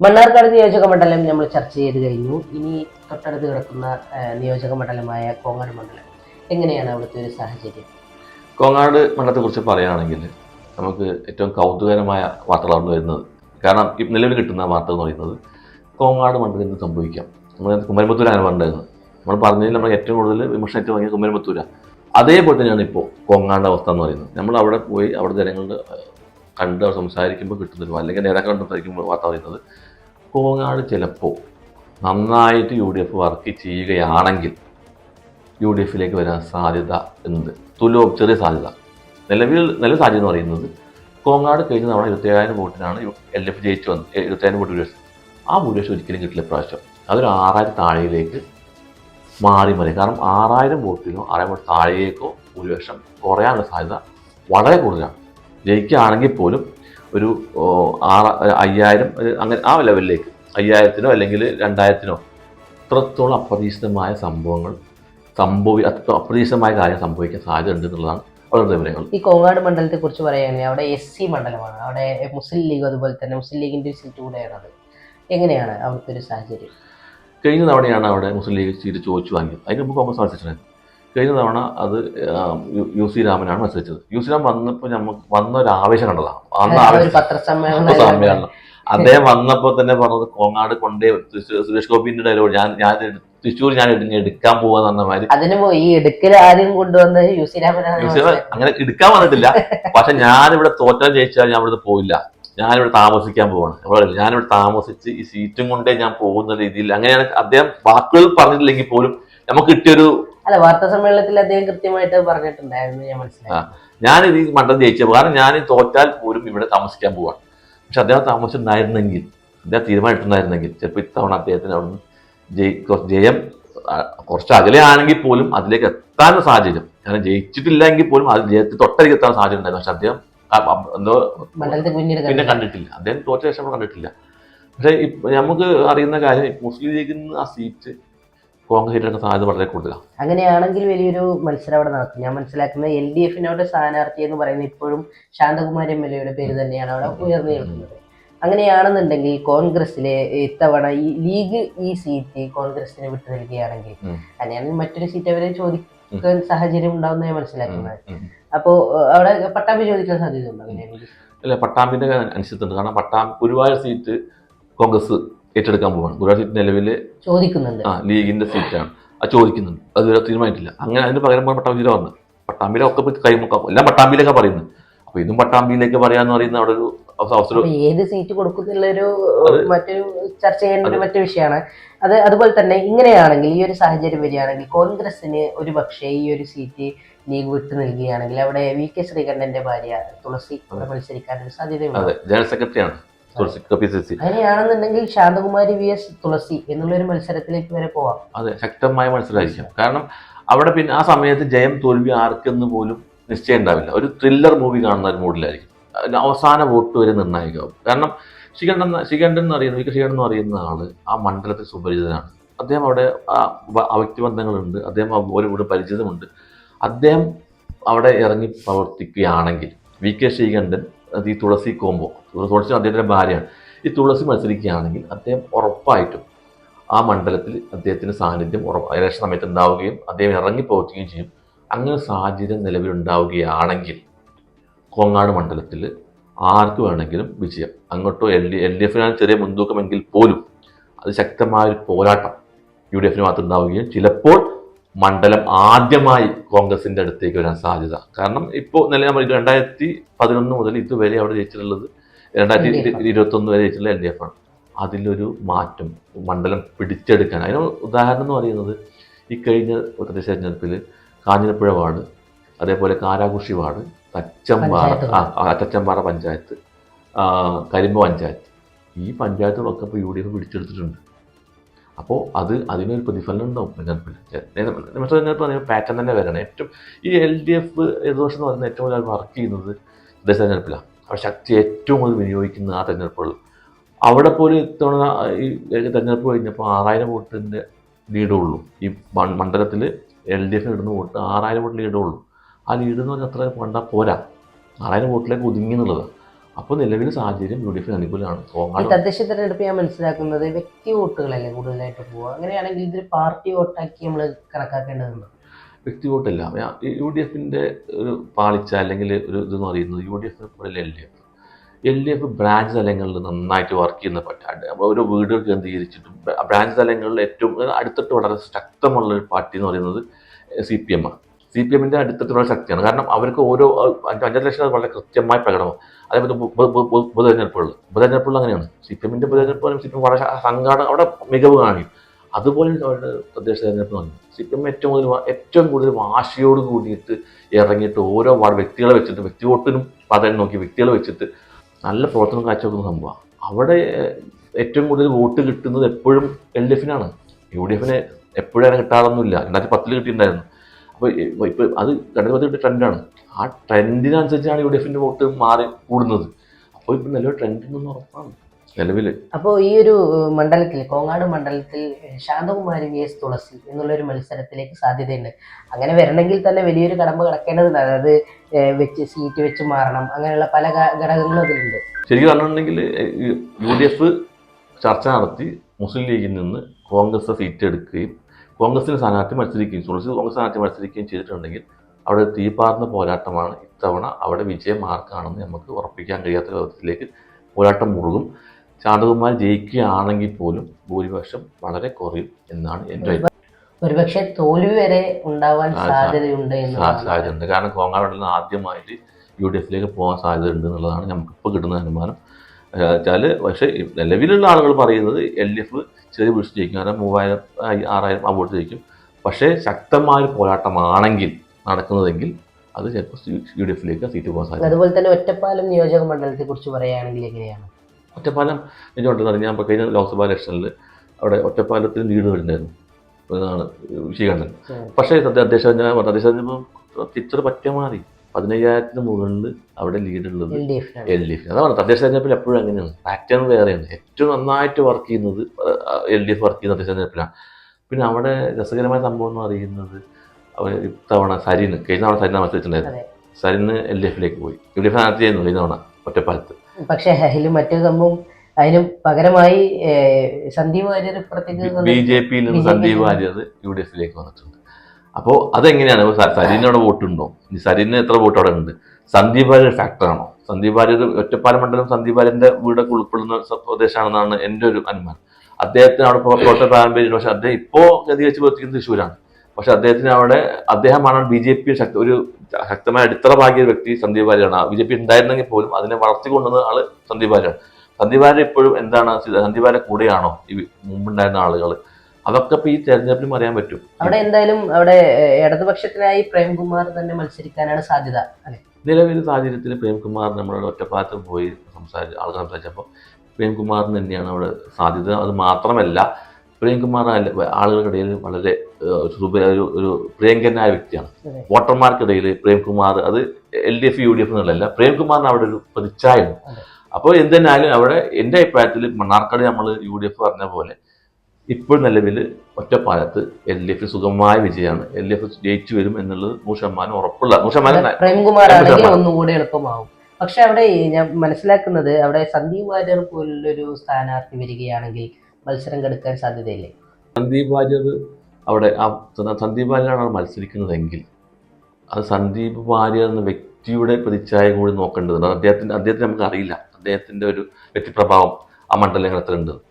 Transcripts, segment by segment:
മണ്ണാർക്കാട് നിയോജക മണ്ഡലം നമ്മൾ ചർച്ച ചെയ്ത് കഴിഞ്ഞു. ഇനി തൊട്ടടുത്ത് കിടക്കുന്ന നിയോജക മണ്ഡലമായ കോങ്ങാട് മണ്ഡലം എങ്ങനെയാണ് അവിടുത്തെ ഒരു സാഹചര്യം? കോങ്ങാട് മണ്ഡലത്തെക്കുറിച്ച് പറയുകയാണെങ്കിൽ നമുക്ക് ഏറ്റവും കൗതുകരമായ വാർത്തകളാണ് വരുന്നത്. കാരണം നിലവിൽ കിട്ടുന്ന വാർത്ത എന്ന് പറയുന്നത് കോങ്ങാട് മണ്ഡലത്തിൽ സംഭവിക്കാം. നമ്മൾ കുമരമ്പത്തൂരാണ് പറഞ്ഞിരുന്നത് നമ്മൾ പറഞ്ഞതിൽ നമ്മൾ ഏറ്റവും കൂടുതൽ വിമർശനം ഏറ്റവും വാങ്ങിയ കുമരമ്പത്തൂര. അതേപോലെ തന്നെയാണ് ഇപ്പോൾ കോങ്ങാട് അവസ്ഥ എന്ന് പറയുന്നത്. നമ്മൾ അവിടെ പോയി അവിടെ ജനങ്ങളുടെ കണ്ട് സംസാരിക്കുമ്പോൾ കിട്ടുന്നൊരു അല്ലെങ്കിൽ നേതാക്കൾ കണ്ട് സംസാരിക്കുമ്പോൾ വാർത്ത പറയുന്നത് കോങ്ങാട് ചിലപ്പോൾ. നന്നായിട്ട് യു ഡി എഫ് വർക്ക് ചെയ്യുകയാണെങ്കിൽ യു ഡി എഫിലേക്ക് വരാൻ സാധ്യത ഉണ്ട്. തുലോ ചെറിയ സാധ്യത. നിലവിൽ നല്ല സാധ്യത എന്ന് പറയുന്നത് കോങ്ങാട് കഴിഞ്ഞ തവണ ഇരുപത്തേഴായിരം വോട്ടിനാണ് എൽ ഡി എഫ് ജയിച്ചു വന്നത് ഇരുപത്തേഴായിരം വോട്ട് ഭൂരിപക്ഷം ആ ഭൂരിപക്ഷം ഒരിക്കലും കിട്ടില്ല പ്രാവശ്യം അതൊരു ആറായിരം താഴെയിലേക്ക് മാറി മതി കാരണം ആറായിരം വോട്ടിനോ ആറായിരം വോട്ട് താഴേക്കോ ഭൂരിപക്ഷം കുറയാനുള്ള സാധ്യത വളരെ കൂടുതലാണ്. ജയിക്കുകയാണെങ്കിൽ പോലും ഒരു ആറ് അയ്യായിരം അങ്ങനെ ആ ലെവലിലേക്ക് അയ്യായിരത്തിനോ അല്ലെങ്കിൽ രണ്ടായിരത്തിനോ അത്രത്തോളം അപ്രതീക്ഷിതമായ സംഭവങ്ങൾ സംഭവി അത്ര അപ്രതീക്ഷിതമായ കാര്യം സംഭവിക്കാൻ സാധ്യത ഉണ്ട് എന്നുള്ളതാണ് ഈ കോങ്ങാട് മണ്ഡലത്തെ കുറിച്ച് പറയുകയാണെങ്കിൽ അവിടെ എസ് സി മണ്ഡലമാണ്. അവിടെ മുസ്ലിം ലീഗ് അതുപോലെ തന്നെ മുസ്ലിം ലീഗിന്റെ ഒരു സീറ്റ് കൂടെയാണ് അത് എങ്ങനെയാണ് അവിടുത്തെ ഒരു സാഹചര്യം? കഴിഞ്ഞ തവണയാണ് അവിടെ മുസ്ലിം ലീഗ് സീറ്റ് ചോദിച്ചു വാങ്ങിയത്. അതിന് മുമ്പ് കോൺഗ്രസ് മത്സരിച്ചിരുന്നത് കഴിഞ്ഞ തവണ അത് യു- സി രാമനാണ് മത്സരിച്ചത്. യു സി രാമൻ വന്നപ്പോൾ നമുക്ക് വന്ന ഒരു ആവേശം. കണ്ടതാണ് അന്ന് ആവേശം അദ്ദേഹം വന്നപ്പോൾ തന്നെ പറഞ്ഞത് കോങ്ങാട് കൊണ്ടേ സുരേഷ് ഗോപിന്റെ ഡയലോഗ് ഞാൻ ഞാൻ തൃശ്ശൂർ ഞാൻ എടു- എടുക്കാൻ പോവാന്ന് പറഞ്ഞ മാതിരി. അതിന് ഈ എടുക്കൽ ആദ്യം യു സി രാം അങ്ങനെ എടുക്കാൻ വന്നിട്ടില്ല. പക്ഷെ ഞാനിവിടെ തോറ്റാൻ ജയിച്ചാൽ ഞാൻ ഇവിടെ പോയില്ല ഞാനിവിടെ താമസിക്കാൻ പോവാണ്. ഇവിടെ ഞാനിവിടെ താമസിച്ച് ഈ സീറ്റും കൊണ്ടേ ഞാൻ പോകുന്ന രീതിയിൽ. അങ്ങനെയാണ് അദ്ദേഹം വാക്കുകൾ പറഞ്ഞിട്ടില്ലെങ്കിൽ പോലും നമുക്ക് കിട്ടിയൊരു അല്ല വാർത്താ സമ്മേളനത്തിൽ അദ്ദേഹം കൃത്യമായിട്ട് പറഞ്ഞിട്ടുണ്ടായിരുന്നു ഞാൻ മനസ്സിലായി. ഞാൻ ഈ മണ്ഡലം ജയിച്ചത് കാരണം ഞാൻ തോറ്റാൽ പോലും ഇവിടെ താമസിക്കാൻ പോവാണ്. പക്ഷെ അദ്ദേഹം താമസിച്ചിട്ടുണ്ടായിരുന്നെങ്കിൽ അദ്ദേഹം തീരുമാനിച്ചിട്ടുണ്ടായിരുന്നെങ്കിൽ ചിലപ്പോൾ ഇത്തവണ അദ്ദേഹത്തിന് അവിടുന്ന് ജയി കുറച്ച് ജയം കുറച്ച് അകലെയാണെങ്കിൽ പോലും അതിലേക്ക് എത്താൻ സാഹചര്യം. കാരണം ജയിച്ചിട്ടില്ല എങ്കിൽ പോലും അത് ജയത്തിൽ തൊട്ടരിക്ക് എത്താൻ സാഹചര്യം ഉണ്ടായിരുന്നു. പക്ഷെ അദ്ദേഹം എന്തോ പിന്നെ കണ്ടിട്ടില്ല. അദ്ദേഹം തോറ്റ ശേഷം കണ്ടിട്ടില്ല. പക്ഷേ നമുക്ക് അറിയുന്ന കാര്യം മുസ്ലിം ലീഗിൽ നിന്ന് ആ സീറ്റ് കോൺഗ്രസ് ഏറ്റെടുക്കാൻ സാധ്യത വളരെ കൂടുതലാണ് അങ്ങനെയാണെങ്കിൽ വലിയൊരു മത്സരം അവിടെ നടക്കും. ഞാൻ മനസ്സിലാക്കുന്നത് എൽ ഡി എഫിനോട് സ്ഥാനാർത്ഥി എന്ന് പറയുന്നത് ഇപ്പോഴും ശാന്തകുമാരി എം എൽ എയുടെ പേര് തന്നെയാണ് അവിടെ ഉയർന്നു നിൽക്കുന്നത്. അങ്ങനെയാണെന്നുണ്ടെങ്കിൽ കോൺഗ്രസിലെ ഇത്തവണ ഈ ലീഗ് ഈ സീറ്റ് കോൺഗ്രസിന് വിട്ടു നൽകുകയാണെങ്കിൽ. അങ്ങനെയാണെങ്കിൽ മറ്റൊരു സീറ്റ് അവരെ ചോദിക്കാൻ സാഹചര്യം ഉണ്ടാവുന്ന ഞാൻ മനസ്സിലാക്കുന്നത്. അപ്പോൾ അപ്പോ അവിടെ പട്ടാമ്പി ചോദിക്കാൻ സാധ്യത ഉണ്ടോ? അങ്ങനെയാണെങ്കിൽ അല്ല പട്ടാമ്പിന്റെ അനുസരിച്ചിട്ടുണ്ട്. കാരണം പട്ടാമ്പി ഗുരുവായൂർ സീറ്റ് കോൺഗ്രസ് ഏറ്റെടുക്കാൻ പോവാണ്. ഗുജറാത്ത് സീറ്റ് നിലവിൽ ചോദിക്കുന്നുണ്ട്. ആ ലീഗിന്റെ സീറ്റാണ്. അത് ചോദിക്കുന്നുണ്ട്. അത് ഇതുവരെ തീരുമാനിച്ചില്ല അങ്ങനെ അതിന് പകരം പോകാൻ പട്ടാമ്പിയിലെ വന്നത്. പട്ടാമ്പിയിലെ ഒക്കെ കൈമുക്കാം എല്ലാം പട്ടാമ്പിയിലൊക്കെ പറയുന്നത്. അപ്പൊ ഇതും പട്ടാമ്പിയിലേക്ക് പറയാന്ന് പറയുന്ന അവിടെ ഒരു അവസരം ഏത് സീറ്റ് കൊടുക്കുന്നുള്ളൊരു മറ്റൊരു ചർച്ച ചെയ്യേണ്ട മറ്റു വിഷയമാണ്. അത് അതുപോലെ തന്നെ ഇങ്ങനെയാണെങ്കിൽ ഈ ഒരു സാഹചര്യം വരികയാണെങ്കിൽ കോൺഗ്രസിന് ഒരു പക്ഷേ ഈ ഒരു സീറ്റ് ലീഗ് വിട്ടു നൽകുകയാണെങ്കിൽ അവിടെ വി കെ ശ്രീകണ്ഠന്റെ ഭാര്യ തുളസി മത്സരിക്കാൻ ഒരു സാധ്യതയുണ്ട്. ജനറൽ സെക്രട്ടറിയാണ്. തുളസി കെ സി സി അങ്ങനെയാണെന്നുണ്ടെങ്കിൽ ശാന്തകുമാരി വി എസ് തുളസി എന്നുള്ള ഒരു മത്സരത്തിലേക്ക് വരെ പോവാം. അതെ ശക്തമായ മത്സരമായിരിക്കും. കാരണം അവിടെ പിന്നെ ആ സമയത്ത് ജയം തോൽവി ആർക്കെന്ന് പോലും നിശ്ചയം ഉണ്ടാവില്ല. ഒരു ത്രില്ലർ മൂവി കാണുന്ന ഒരു മൂഡിലായിരിക്കും. അവസാന വോട്ട് വരെ നിർണായകമാവും. കാരണം ശ്രീകണ്ഠൻ ശ്രീകണ്ഠൻ എന്ന് അറിയുന്ന വിക ശ്രീകണ്ഠൻ എന്ന് അറിയുന്ന ആൾ ആ മണ്ഡലത്തിൽ സുപരിചിതനാണ്. അദ്ദേഹം അവിടെ വ്യക്തിബന്ധങ്ങളുണ്ട്. അദ്ദേഹം ഓരോ കൂടെ പരിചിതമുണ്ട്. അദ്ദേഹം അവിടെ ഇറങ്ങി പ്രവർത്തിക്കുകയാണെങ്കിൽ വി കെ ശ്രീകണ്ഠൻ അത് ഈ തുളസി കോമ്പോ തുളസി അദ്ദേഹത്തിന്റെ ഭാര്യയാണ്. ഈ തുളസി മത്സരിക്കുകയാണെങ്കിൽ അദ്ദേഹം ഉറപ്പായിട്ടും ആ മണ്ഡലത്തിൽ അദ്ദേഹത്തിന്റെ സാന്നിധ്യം ഉറപ്പ് ഇലക്ഷൻ സമയത്ത് ഉണ്ടാവുകയും അദ്ദേഹം ഇറങ്ങി ചെയ്യും. അങ്ങനെ സാഹചര്യം നിലവിലുണ്ടാവുകയാണെങ്കിൽ കോങ്ങാട് മണ്ഡലത്തിൽ ആർക്ക് വേണമെങ്കിലും വിജയം? അങ്ങോട്ടോ എൽ ഡി എൽ ഡി എഫിനാണ് ചെറിയ മുൻതൂക്കമെങ്കിൽ പോലും അത് ശക്തമായ ഒരു പോരാട്ടം യു ഡി എഫിന് മാത്രം ഉണ്ടാവുകയും ചിലപ്പോൾ മണ്ഡലം ആദ്യമായി കോൺഗ്രസിന്റെ അടുത്തേക്ക് വരാൻ സാധ്യത. കാരണം ഇപ്പോൾ നില നമ്മൾ രണ്ടായിരത്തി പതിനൊന്ന് മുതൽ ഇതുവരെ അവിടെ ജയിച്ചിട്ടുള്ളത് രണ്ടായിരത്തി ഇരുപത്തൊന്ന് വരെ ജയിച്ചിട്ടുള്ള എൽ ഡി എഫ് ആണ്. അതിലൊരു മാറ്റം മണ്ഡലം പിടിച്ചെടുക്കാൻ. അതിന് ഉദാഹരണം എന്ന് പറയുന്നത് ഈ കഴിഞ്ഞ തദ്ദേശ തെരഞ്ഞെടുപ്പിൽ കാഞ്ഞിരപ്പുഴ വാർഡ് അതേപോലെ കാരാകുഷി വാർഡ് തച്ചമ്പാറ ആ തച്ചമ്പാറ പഞ്ചായത്ത് കരിമ്പ പഞ്ചായത്ത്. ഈ പഞ്ചായത്തുകളൊക്കെ ഇപ്പോൾ യു ഡി എഫ് പിടിച്ചെടുത്തിട്ടുണ്ട്. അപ്പോൾ അത് അതിനൊരു പ്രതിഫലനം ഉണ്ടാവും തെരഞ്ഞെടുപ്പിൽ നിയമസഭ തെരഞ്ഞെടുപ്പ് പറയുമ്പോൾ പാറ്റേൺ തന്നെ വരണം. ഏറ്റവും ഈ എൽ ഡി എഫ് ഇടതുപക്ഷം എന്ന് പറയുന്നത് ഏറ്റവും കൂടുതൽ വർക്ക് ചെയ്യുന്നത് തദ്ദേശ തെരഞ്ഞെടുപ്പിലാണ്. അവർ ശക്തി ഏറ്റവും കൂടുതൽ വിനിയോഗിക്കുന്ന ആ തെരഞ്ഞെടുപ്പുകൾ. അവിടെ പോലും ഇത്തവണ ഈ തെരഞ്ഞെടുപ്പ് കഴിഞ്ഞപ്പോൾ ആറായിരം വോട്ടിന്റെ ലീഡുള്ളൂ ഈ മണ്ഡലത്തിൽ എൽ ഡി എഫിന് ഇടുന്ന വോട്ട് ആറായിരം വോട്ട് ലീഡുള്ളൂ ആ ലീഡ് എന്ന് പറഞ്ഞാൽ അത്ര കണ്ടാൽ പോരാ. ആറായിരം വോട്ടിലേക്ക് ഒതുങ്ങി എന്നുള്ളതാണ്. അപ്പോൾ നിലവിലെ സാഹചര്യം യു ഡി എഫിന് അനുകൂലമാണ്. തദ്ദേശ തെരഞ്ഞെടുപ്പ് ഞാൻ മനസ്സിലാക്കുന്നത് വ്യക്തി വോട്ടുകളല്ലേ കൂടുതലായിട്ട് പോവുക? അങ്ങനെയാണെങ്കിൽ ഇതൊരു പാർട്ടി വോട്ടാക്കി നമ്മൾ കണക്കാക്കേണ്ടതുണ്ട്? വ്യക്തി വോട്ടല്ല. യു ഡി എഫിന്റെ ഒരു പാളിച്ച അല്ലെങ്കിൽ ഒരു ഇതെന്ന് പറയുന്നത് യു ഡി എഫിന് പോലെ L D F. L D F branch തലങ്ങളിൽ നന്നായിട്ട് വർക്ക് ചെയ്യുന്ന പറ്റാണ്ട് ഓരോ വീടുകൾ കേന്ദ്രീകരിച്ചിട്ടും ബ്രാഞ്ച് തലങ്ങളിൽ ഏറ്റവും അടുത്തിട്ട് വളരെ ശക്തമുള്ള ഒരു പാർട്ടി എന്ന് പറയുന്നത് സി പി എം ആണ്. സി പി എമ്മിന്റെ അടുത്തിട്ടുള്ള ശക്തിയാണ്. കാരണം അവർക്ക് ഓരോ അഞ്ച് അഞ്ചര ലക്ഷം വളരെ കൃത്യമായി പ്രകടമാണ് അതേപോലെ ഉപ- ഉപ- ഉപ- ഉപ- ഉപതെരഞ്ഞെടുപ്പുകൾ ഉപതെരഞ്ഞെടുപ്പുകൾ അങ്ങനെയാണ്. സി പി എമ്മിന്റെ ഉപതെരഞ്ഞെടുപ്പ് സി പി എം വളരെ സംഘാടനം അവിടെ മികവ് കാണിക്കും അതുപോലെ അവരുടെ തദ്ദേശ തെരഞ്ഞെടുപ്പ് നടന്നു സി പി എം ഏറ്റവും കൂടുതൽ ഏറ്റവും കൂടുതൽ വാശിയോട് കൂടിയിട്ട് ഇറങ്ങിയിട്ട് ഓരോ വാർഡ് വ്യക്തികളെ വെച്ചിട്ട് വ്യക്തി വോട്ടിനും പ്രാധാന്യം നോക്കി വ്യക്തികളെ വെച്ചിട്ട് നല്ല പ്രവർത്തനം കാഴ്ചവെക്കുന്ന സംഭവമാണ്. അവിടെ ഏറ്റവും കൂടുതൽ വോട്ട് കിട്ടുന്നത് എപ്പോഴും എൽ ഡി എഫിനാണ്. യു ഡി എഫിന് എപ്പോഴും അങ്ങനെ കിട്ടാറൊന്നുമില്ല. രണ്ടായിരത്തി പത്തിൽ കിട്ടിയിട്ടുണ്ടായിരുന്നു. അപ്പോൾ ഇപ്പോൾ അത് പത്തിൽ ട്രെൻഡാണ്. ആ ട്രെൻഡിനനുസരിച്ചാണ് യു ഡി എഫിന്റെ വോട്ട് മാറി കൂടുന്നത്. അപ്പോൾ ഇപ്പൊ നല്ലൊരു ട്രെൻഡ് ഉറപ്പാണ്. നിലവിൽ അപ്പോൾ ഈ ഒരു മണ്ഡലത്തിൽ കോങ്ങാട് മണ്ഡലത്തിൽ ശാന്തകുമാരി വി എസ് തുളസി എന്നുള്ളൊരു മത്സരത്തിലേക്ക് സാധ്യതയുണ്ട്. അങ്ങനെ വരണമെങ്കിൽ തന്നെ വലിയൊരു കടമ്പ കിടക്കേണ്ടതുണ്ട്. അതായത് വെച്ച് സീറ്റ് വെച്ച് മാറണം. അങ്ങനെയുള്ള പല ഘടകങ്ങളും അതിലുണ്ട്. ശരിക്കും പറഞ്ഞിട്ടുണ്ടെങ്കിൽ യു ഡി എഫ് ചർച്ച നടത്തി മുസ്ലിം ലീഗിൽ നിന്ന് കോൺഗ്രസ് സീറ്റ് എടുക്കുകയും കോൺഗ്രസിന് സ്ഥാനാർത്ഥി മത്സരിക്കുകയും തുളസി കോൺഗ്രസ് സ്ഥാനാർത്ഥി മത്സരിക്കുകയും ചെയ്തിട്ടുണ്ടെങ്കിൽ അവിടെ തീപാർന്ന പോരാട്ടമാണ് ഇത്തവണ അവിടെ വിജയം ആർക്കാണെന്ന് നമുക്ക് ഉറപ്പിക്കാൻ കഴിയാത്ത വിധത്തിലേക്ക് പോരാട്ടം മുറുകും. ശാന്തകുമാർ ജയിക്കുകയാണെങ്കിൽ പോലും ഭൂരിപക്ഷം വളരെ കുറയും എന്നാണ് എന്റെ അഭിപ്രായം. ഒരുപക്ഷെ തോൽവി വരെ ഉണ്ടാവാൻ സാധ്യതയുണ്ട് കാരണം കോങ്ങാട് നിന്ന് ആദ്യമായിട്ട് യു ഡി എഫിലേക്ക് പോകാൻ സാധ്യതയുണ്ട് എന്നുള്ളതാണ് നമുക്കിപ്പോൾ കിട്ടുന്ന അനുമാനം. വെച്ചാൽ പക്ഷേ നിലവിലുള്ള ആളുകൾ പറയുന്നത് എൽ ഡി എഫ് ചെറിയ പിടിച്ച് ജയിക്കും കാരണം മൂവായിരം ആറായിരം ആ വോട്ട് ജയിക്കും പക്ഷേ ശക്തമായ പോരാട്ടമാണെങ്കിൽ നടക്കുന്നതെങ്കിൽ അത് ചിലപ്പോൾ യു ഡി എഫിലേക്ക് സീറ്റ് പോകാൻ സാധിക്കും അതുപോലെ തന്നെ ഒറ്റപ്പാലം നിയോജക മണ്ഡലത്തെ കുറിച്ച് പറയുകയാണെങ്കിൽ എങ്ങനെയാണ് ഒറ്റപ്പാലം എനിക്കുണ്ടെന്ന് ഞാൻ കഴിഞ്ഞ ലോക്സഭാ ഇലക്ഷനിൽ അവിടെ ഒറ്റപ്പാലത്തിന് ലീഡ് വരുന്നുണ്ടായിരുന്നു എന്നാണ് പക്ഷേ അദ്ദേഹം അദ്ദേഹം ഞാൻ പറഞ്ഞു അധ്യക്ഷൻ പിക്ചർ പറ്റ മാറി പതിനയ്യായിരത്തിന് മുകളിൽ അവിടെ ലീഡ് ഉള്ളത് എൽ ഡി എഫിന് എഫ് അതാണ് തദ്ദേശ തെരഞ്ഞെടുപ്പിൽ എപ്പോഴും അങ്ങനെയാണ്. പാറ്റേൺ വേറെയാണ് ഏറ്റവും നന്നായിട്ട് വർക്ക് ചെയ്യുന്നത് എൽ ഡി എഫ് വർക്ക് ചെയ്യുന്ന തദ്ദേശ തെരഞ്ഞെടുപ്പിലാണ്. പിന്നെ അവിടെ രസകരമായ സംഭവം എന്ന് പറയുന്നത് അവർ ഇത്തവണ സരിന് കഴിഞ്ഞ തവണ സരിന മത്സരിച്ചിട്ടുണ്ടായിരുന്നു. സരിന് എൽ ഡി എഫിലേക്ക് പോയി. യു ഡി എഫ് സ്ഥാനാർത്ഥിയായിരുന്നു കഴിഞ്ഞ തവണ ഒറ്റപ്പാലത്ത്. പക്ഷേ അതിൽ മറ്റൊരു സംഭവം അതിന് പകരമായി സന്ദീപ് വാര്യർ ഇപ്പുറത്തേക്ക് ബി ജെ പിയിൽ നിന്ന് സന്ദീപ് വാര്യർ യു ഡി എഫിലേക്ക് വന്നിട്ടുണ്ട്. അപ്പോൾ അതെങ്ങനെയാണ്? ഇപ്പോൾ സ- സരിന് അവിടെ വോട്ടുണ്ടോ സരിന് എത്ര വോട്ട് അവിടെ ഉണ്ട്? സന്ദീപ് ഒരു ഫാക്ടറാണോ? സന്ദീപ് വാര്യർ ഒറ്റപ്പാലം മണ്ഡലം സന്ദീപ് വീടൊക്കെ ഉൾപ്പെടുന്ന പ്രദേശമാണെന്നാണ് എന്റെ ഒരു അനുമാനം. അദ്ദേഹത്തിന് അവിടെ കോട്ട പാരമ്പര്യം പക്ഷെ അദ്ദേഹം ഇപ്പോൾ ഗതി വെച്ച് പ്രവർത്തിക്കുന്നത് തൃശ്ശൂരാണ്. പക്ഷെ അദ്ദേഹത്തിന് അവിടെ അദ്ദേഹമാണ് ബി ജെ പി ശക്തി ഒരു ശക്തമായ അടിത്തറ ഭാഗ്യ വ്യക്തി സന്ദീപ് ഭാര്യയാണ് ബി ജെ പി ഉണ്ടായിരുന്നെങ്കിൽ പോലും അതിനെ വളർത്തിക്കൊണ്ടുവന്ന ആൾ സന്ദീപ് ഭാര്യയാണ് സന്ദീപ് ഭാര്യ ഇപ്പോഴും എന്താണ് സന്ദീപ് ഭാര്യ കൂടെയാണോ ഈ മുമ്പുണ്ടായിരുന്ന ആളുകൾ അതൊക്കെ ഇപ്പൊ ഈ തെരഞ്ഞെടുപ്പിലും അറിയാൻ പറ്റും. അവിടെ എന്തായാലും അവിടെ ഇടതുപക്ഷത്തിനായി പ്രേംകുമാർ തന്നെ മത്സരിക്കാനാണ് സാധ്യത അല്ലെ? നിലവിലെ സാഹചര്യത്തിൽ പ്രേംകുമാർ നമ്മുടെ ഒറ്റപ്പാലത്ത് പോയി സംസാരിച്ച ആളുകൾ സംസാരിച്ചപ്പോൾ പ്രേംകുമാറിന് തന്നെയാണ് അവിടെ സാധ്യത. അത് മാത്രമല്ല പ്രേംകുമാർ ആളുകൾക്കിടയിൽ വളരെ ഒരു ഒരു പ്രിയങ്കരനായ വ്യക്തിയാണ്. വോട്ടർമാർക്കിടയിൽ പ്രേംകുമാർ അത് L D F U D F എന്നുള്ളതല്ല പ്രേംകുമാറിന് അവിടെ ഒരു പ്രതിച്ഛായുണ്ട് അതെ. അപ്പോൾ എന്തെന്നാലും അവിടെ എന്റെ അഭിപ്രായത്തിൽ മണ്ണാർക്കാട് നമ്മൾ യു ഡി എഫ് പറഞ്ഞ പോലെ ഇപ്പോൾ നിലവിൽ ഒറ്റപ്പാലത്ത് എൽ ഡി എഫ് സുഗമമായ വിജയമാണ്. എൽ ഡി എഫ് ജയിച്ചു വരും എന്നുള്ളത് നൂറ് ശതമാനം ഉറപ്പുള്ള നൂറ് ശതമാനം ന- പ്രേംകുമാർ ആണെങ്കിൽ ഒന്നുകൂടി എളുപ്പമാവും. പക്ഷെ അവിടെ ഞാൻ മനസ്സിലാക്കുന്നത് അവിടെ സന്ദീപ് വാര്യർ പോലുള്ളൊരു സ്ഥാനാർത്ഥി വരികയാണെങ്കിൽ മത്സരം കെടുക്കാൻ സാധ്യതയില്ലേ? സന്ദീപ് വാര്യർ അവിടെ ആ സന്ദീപ് വാര്യരാണ് അവിടെ മത്സരിക്കുന്നതെങ്കിൽ അത് സന്ദീപ് വാര്യർ എന്ന വ്യക്തിയുടെ പ്രതിച്ഛായ കൂടി നോക്കേണ്ടതുണ്ട്. അദ്ദേഹത്തിന് അദ്ദേഹത്തിന് നമുക്ക് അറിയില്ല. അദ്ദേഹത്തിന്റെ ഒരു വ്യക്തിപ്രഭാവം ആ മണ്ഡലങ്ങളിൽ ഉണ്ട്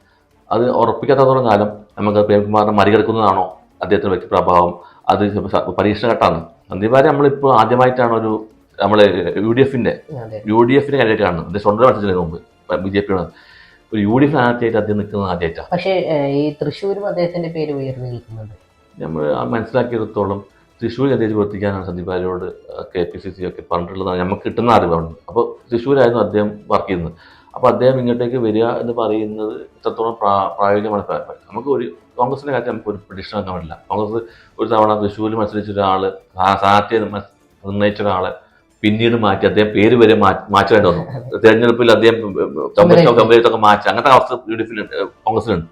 അത് ഉറപ്പിക്കാത്തത്തോളം കാലം നമുക്ക് പ്രേംകുമാറിനെ മറികടക്കുന്നതാണോ അദ്ദേഹത്തിന്റെ വ്യക്തിപ്രഭാവം അത് പരീക്ഷണ ഘട്ടമാണ് പരീക്ഷണഘട്ടമാണ്. സന്ദീപ് വാര്യർ നമ്മളിപ്പോൾ ആദ്യമായിട്ടാണ് ഒരു നമ്മളെ യു ഡി എഫിന്റെ യു ഡി എഫിന്റെ കാര്യമായിട്ടാണ് കാണുന്നത് അദ്ദേഹം സ്വന്തം മത്സരത്തിന് മുമ്പ് ബി ജെ പിയാണ് ഒരു യു ഡി എഫ് സ്ഥാനാർത്ഥിയായിട്ട് അദ്ദേഹം നിൽക്കുന്നത് ആദ്യമായിട്ടാണ് പക്ഷേ ഈ തൃശ്ശൂരും അദ്ദേഹത്തിന്റെ പേര് ഉയർന്നു നിൽക്കുന്നുണ്ട്. നമ്മൾ മനസ്സിലാക്കിയിടത്തോളം തൃശ്ശൂർ അദ്ദേഹം പ്രവർത്തിക്കാനാണ് സന്ദീപാരോട് കെ പി സി സി ഒക്കെ പറഞ്ഞിട്ടുള്ളതാണ്. നമുക്ക് കിട്ടുന്ന അറിവാണ്. അപ്പോൾ തൃശ്ശൂരായിരുന്നു അദ്ദേഹം വർക്ക് ചെയ്യുന്നത്. അപ്പോൾ അദ്ദേഹം ഇങ്ങോട്ടേക്ക് വരിക എന്ന് പറയുന്നത് ഇത്രത്തോളം പ്രാ പ്രായോഗികമാണ് നമുക്ക് ഒരു കോൺഗ്രസിന്റെ കാര്യത്തിൽ നമുക്ക് ഒരു പ്രഡിക്ഷൻ വെക്കാൻ പറ്റില്ല. കോൺഗ്രസ് ഒരു തവണ തൃശ്ശൂരിൽ മത്സരിച്ച ഒരാൾ സ്ഥാനാർത്ഥിയെ നിർണയിച്ച ഒരാളെ പിന്നീട് മാറ്റി അദ്ദേഹം പേര് വരെ മാറ്റി മാറ്റേണ്ടി വന്നു. തെരഞ്ഞെടുപ്പിൽ അദ്ദേഹം. കമ്പനിയൊക്കെ മാറ്റി. അങ്ങനത്തെ അവസ്ഥ യു ഡി കോൺഗ്രസിലുണ്ട്.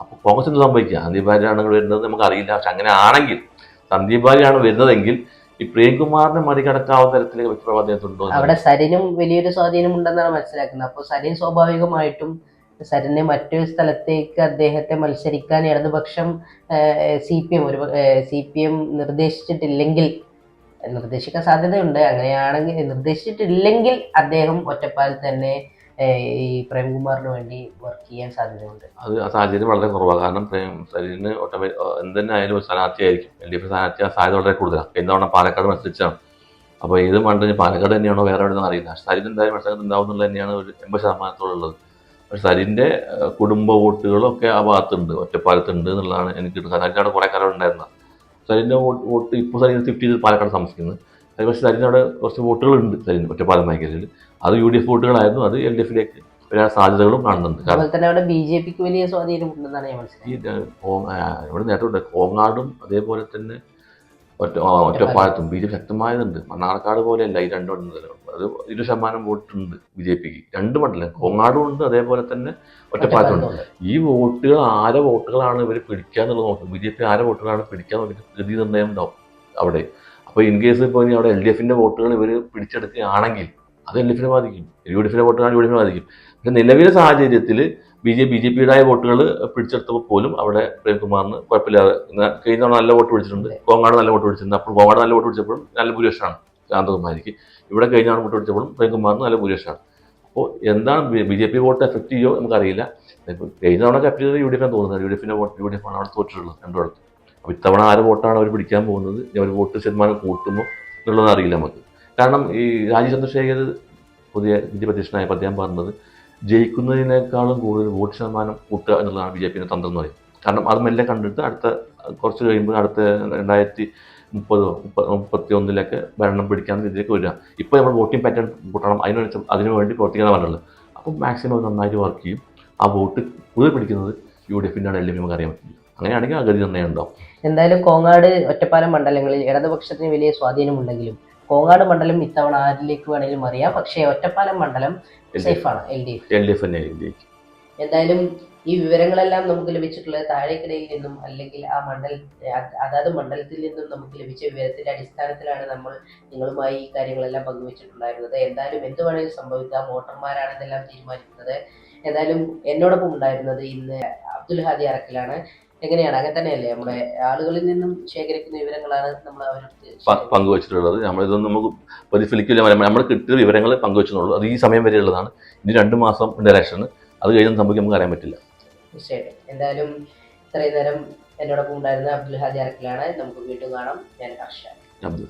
അപ്പോൾ കോൺഗ്രസ് എന്ത് സംഭവിക്കുക? സന്ദീപ് വാര്യരാണ് വരുന്നത് നമുക്ക് അറിയില്ല പക്ഷെ അങ്ങനെ ആണെങ്കിൽ സന്ദീപ് ഭാര്യയാണ് വരുന്നതെങ്കിൽ ഈ പ്രിയകുമാറിനെ മറികടക്കാവുന്ന തരത്തിലേക്ക് അദ്ദേഹത്തിനുണ്ടോ ഉണ്ടോ അവിടെ സരിനും വലിയൊരു സ്വാധീനം ഉണ്ടെന്നാണ് മനസ്സിലാക്കുന്നത്. അപ്പോൾ സരിൻ സ്വാഭാവികമായിട്ടും സരിനെ മറ്റൊരു സ്ഥലത്തേക്ക് അദ്ദേഹത്തെ മത്സരിക്കാൻ ഇടതുപക്ഷം സി പി എം ഒരു സി പി എം നിർദ്ദേശിച്ചിട്ടില്ലെങ്കിൽ നിർദ്ദേശിക്കാൻ സാധ്യതയുണ്ട്. അങ്ങനെയാണെങ്കിൽ നിർദ്ദേശിച്ചിട്ടില്ലെങ്കിൽ അദ്ദേഹം ഒറ്റപ്പാലിൽ തന്നെ ഈ പ്രേംകുമാറിന് വേണ്ടി വർക്ക് ചെയ്യാൻ സാധ്യതയുണ്ട്. അത് ആ സാഹചര്യം വളരെ കുറവാണ് കാരണം പ്രേം സരിന് ഓട്ടോമേ എന്തെന്നായാലും ഒരു സ്ഥാനാർത്ഥിയായിരിക്കും എൽ ഡി എഫ് സ്ഥാനാർത്ഥി സാധ്യത വളരെ കൂടുതലാണ് എന്താണ് പാലക്കാട് മത്സരിച്ചാണ്. അപ്പോൾ ഏത് മണ്ഡലം പാലക്കാട് തന്നെയാണോ വേറെ എവിടെ അറിയില്ല. സരിൻ എന്തായാലും മത്സരം ഉണ്ടാവും എന്നുള്ളത് തന്നെയാണ് ഒരു എൺപത് ശതമാനത്തോളുള്ളത് പക്ഷെ സരിന്റെ കുടുംബ വോട്ടുകളൊക്കെ ആ ഭാഗത്തുണ്ട്. ഒറ്റപ്പാലത്തുണ്ട് എന്നുള്ളതാണ് എനിക്ക് അവിടെ കുറേ കാലം ഉണ്ടായിരുന്നത് സരിന്റെ വോട്ട് ഇപ്പോൾ ഷിഫ്റ്റ് ചെയ്ത് പാലക്കാട് താമസിക്കുന്നത്. പക്ഷേ സരിന് അവിടെ കുറച്ച് വോട്ടുകളുണ്ട് സരിന് ഒറ്റപ്പാലം മേഖലയിൽ അത് യു ഡി എഫ് വോട്ടുകളായിരുന്നു അത് എൽ ഡി എഫിലേക്ക് വരാൻ സാധ്യതകളും കാണുന്നുണ്ട്. കാരണം തന്നെ അവിടെ ബി ജെ പിക്ക് വലിയ സ്വാധീനമുണ്ടെന്നാണ് ഞാൻ ഇവിടെ നേട്ടമുണ്ട് കോങ്ങാടും അതേപോലെ തന്നെ ഒറ്റ ഒറ്റപ്പാലത്തും. ബി ജെ പി ശക്തമായതുണ്ട്. മണ്ണാർക്കാട് പോലെയല്ല ഈ രണ്ട് മണ്ഡലം അത് ഇരു ശതമാനം വോട്ടുണ്ട് ബി ജെ പിക്ക്. രണ്ട് മണ്ഡലം കോങ്ങാടും ഉണ്ട് അതേപോലെ തന്നെ ഒറ്റപ്പാലത്തും ഉണ്ട്. ഈ വോട്ടുകൾ ആരെ വോട്ടുകളാണ് ഇവർ പിടിക്കുക എന്നുള്ളത് നോക്കും. ബി ജെ പി ആരെ വോട്ടുകളാണ് പിടിക്കുക എന്നുള്ള ഗതി നിർണയം ഉണ്ടാവും അവിടെ. അപ്പോൾ ഇൻ കേസ് ഇപ്പോൾ ഇനി അവിടെ എൽ ഡി എഫിന്റെ വോട്ടുകൾ ഇവർ പിടിച്ചെടുക്കുകയാണെങ്കിൽ അത് എൽ ഡി ബാധിക്കും. യു ഡി എഫിന്റെ വോട്ടുകൾ യു ഡി എഫിനെ ബാധിക്കും. പക്ഷേ നിലവിലെ സാഹചര്യത്തിൽ ബി ജെ ബി ജെ പിയുടേതായ വോട്ടുകൾ പിടിച്ചെടുത്തപ്പോൾ പോലും അവിടെ പ്രേംകുമാറിന് കുഴപ്പമില്ലാതെ കഴിഞ്ഞ തവണ നല്ല വോട്ട് പിടിച്ചിട്ടുണ്ട്. കോങ്ങാട് നല്ല വോട്ട് പിടിച്ചിട്ടുണ്ട്. അപ്പോൾ കോങ്ങാട് നല്ല വോട്ട് പിടിച്ചപ്പോഴും നല്ല ഭൂരിപക്ഷമാണ് ശാന്തകുമാരിക്ക്. ഇവിടെ കഴിഞ്ഞ തവണ വോട്ട് പിടിച്ചപ്പോഴും പ്രേംകുമാറിന് നല്ല ഭൂരിപക്ഷമാണ്. അപ്പോൾ എന്താണ് B J P vote effect ചെയ്യുമോ നമുക്കറിയില്ല. കഴിഞ്ഞ തവണ കപ്പിച്ചത് യു ഡി എഫാണ് തോന്നുന്നത്. യു ഡി എഫിന്റെ വോട്ട് യു ഡി എഫാണ് അവിടെ തോറ്റിട്ടുള്ളത് രണ്ടിടത്ത് അപ്പോൾ ഇത്തവണ ആര് വോട്ടാണ് അവർ പിടിക്കാൻ പോകുന്നത്? അവർ വോട്ട് ശതമാനം കൂട്ടുമോ എന്നുള്ളത് അറിയില്ല നമുക്ക്. കാരണം ഈ രാജീവ് ചന്ദ്രശേഖർ പുതിയ ബി ജെ പി അദ്ദേഹം പറഞ്ഞത് ജയിക്കുന്നതിനേക്കാളും കൂടുതൽ വോട്ട് ശതമാനം കൂട്ടുക എന്നുള്ളതാണ് ബി ജെ പിന്റെ തന്ത്രം എന്ന് പറയും കാരണം അത് മെല്ലെ കണ്ടിട്ട് അടുത്ത കുറച്ച് കഴിയുമ്പോൾ അടുത്ത രണ്ടായിരത്തി മുപ്പതോ മുപ്പ മുപ്പത്തി ഒന്നിലൊക്കെ ഭരണം പിടിക്കാവുന്ന രീതിയിലേക്ക് വരിക. ഇപ്പോൾ നമ്മൾ വോട്ടിംഗ് പാറ്റേൺ കൂട്ടണം. അതിനനുസരിച്ച് അതിനു വേണ്ടി പ്രവർത്തിക്കാൻ പറഞ്ഞുള്ളത് അപ്പോൾ മാക്സിമം നന്നായിട്ട് വർക്ക് ചെയ്യും. ആ വോട്ട് കൂടുതൽ പിടിക്കുന്നത് യു ഡി എഫിന്റെ ആണ് എഫ് നമുക്ക് അറിയാൻ പറ്റില്ല. അങ്ങനെയാണെങ്കിൽ ആ ഗതി നിർണയം ഉണ്ടാവും എന്തായാലും കോങ്ങാട് ഒറ്റപ്പാലം മണ്ഡലങ്ങളിൽ ഇടതുപക്ഷത്തിന് വലിയ സ്വാധീനമുണ്ടെങ്കിലും കോങ്ങാട് മണ്ഡലം ഇത്തവണ ആരിലേക്ക് വേണമെങ്കിലും അറിയാം. പക്ഷേ ഒറ്റപ്പാലം മണ്ഡലം സേഫാണ് L D F. L D F തന്നെ ജയിക്കും എന്തായാലും ഈ വിവരങ്ങളെല്ലാം നമുക്ക് ലഭിച്ചിട്ടുള്ള താഴേക്കിടയിൽ നിന്നും അല്ലെങ്കിൽ ആ മണ്ഡല അതാത് മണ്ഡലത്തിൽ നിന്നും നമുക്ക് ലഭിച്ച വിവരത്തിന്റെ അടിസ്ഥാനത്തിലാണ് നമ്മൾ നിങ്ങളുമായി ഈ കാര്യങ്ങളെല്ലാം പങ്കുവച്ചിട്ടുണ്ടായിരുന്നത്. എന്തായാലും എന്ത് വേണമെങ്കിലും സംഭവിക്കാം വോട്ടർമാരാണ് ഇതെല്ലാം തീരുമാനിക്കുന്നത്. എന്തായാലും എന്നോടൊപ്പം ഉണ്ടായിരുന്നത് ഇന്ന് അബ്ദുൽ ഹാദി അറക്കലാണ്. എങ്ങനെയാണ്? അങ്ങനെ തന്നെയല്ലേ നമ്മുടെ ആളുകളിൽ നിന്നും ശേഖരിക്കുന്ന വിവരങ്ങളാണ് നമ്മൾ അവർക്ക് പ- പങ്കുവച്ചിട്ടുള്ളത്. നമ്മളിതൊന്നും നമുക്ക് പ്രതിഫലിക്കില്ല നമ്മൾ കിട്ടിയ വിവരങ്ങൾ പങ്കുവെച്ചെന്നുള്ളൂ. അത് ഈ സമയം വരെയുള്ളതാണ്. ഇനി രണ്ട് മാസം ഉണ്ട് ഇലക്ഷന്. അത് കഴിഞ്ഞ സംഭവിക്കും നമുക്ക് അറിയാൻ പറ്റില്ല. തീർച്ചയായിട്ടും. എന്തായാലും ഇത്രയും നേരം എന്നോടൊപ്പം ഉണ്ടായിരുന്ന അബ്ദുൽ ഹാജി അറക്കലാണ്. നമുക്ക് വീണ്ടും കാണാം. ഞാൻ ഹർഷ അബ്ദുൽ